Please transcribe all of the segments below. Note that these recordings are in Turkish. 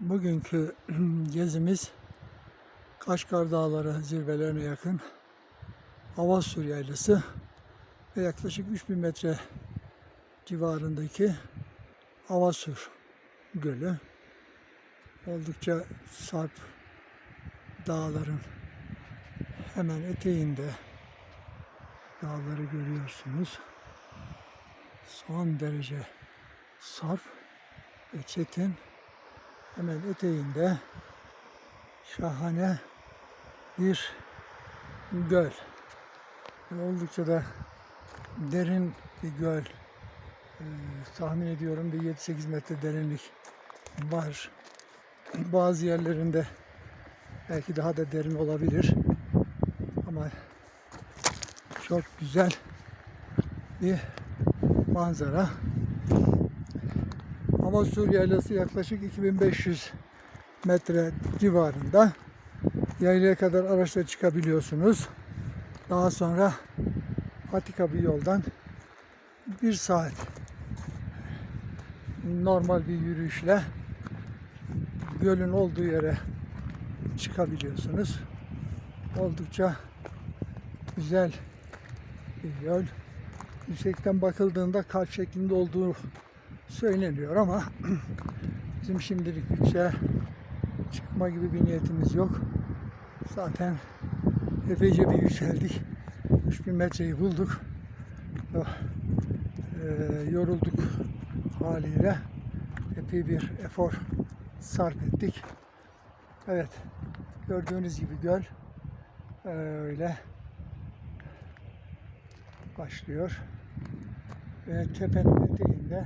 Bugünkü gezimiz Kaşgar Dağları zirvelerine yakın Avasur Yaylası ve yaklaşık 3000 metre civarındaki Avasur Gölü. Oldukça sarp dağların hemen eteğinde dağları görüyorsunuz. Son derece sarp ve çetin hemen eteğinde şahane bir göl. Ve oldukça da derin bir göl. Ee, tahmin ediyorum bir 7-8 metre derinlik var. Bazı yerlerinde belki daha da derin olabilir. Ama çok güzel bir manzara. Ama Sur Yaylası yaklaşık 2500 metre civarında. Yaylaya kadar araçla çıkabiliyorsunuz. Daha sonra patika bir yoldan bir saat normal bir yürüyüşle gölün olduğu yere çıkabiliyorsunuz. Oldukça güzel bir yol. Yüksekten bakıldığında kalp şeklinde olduğu söyleniyor ama bizim şimdilik yükseğe çıkma gibi bir niyetimiz yok. Zaten epeyce bir yükseldik. 3000 metreyi bulduk. Oh, eee, yorulduk haliyle. Epey bir efor sarf ettik. Evet, gördüğünüz gibi göl eee, öyle başlıyor ve tepenin eteğinde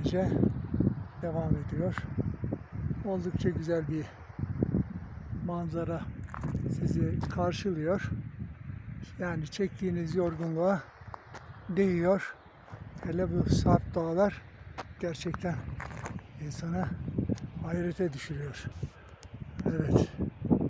böylece devam ediyor. Oldukça güzel bir manzara sizi karşılıyor. Yani çektiğiniz yorgunluğa değiyor. Hele bu sarp dağlar gerçekten insana hayrete düşürüyor. Evet.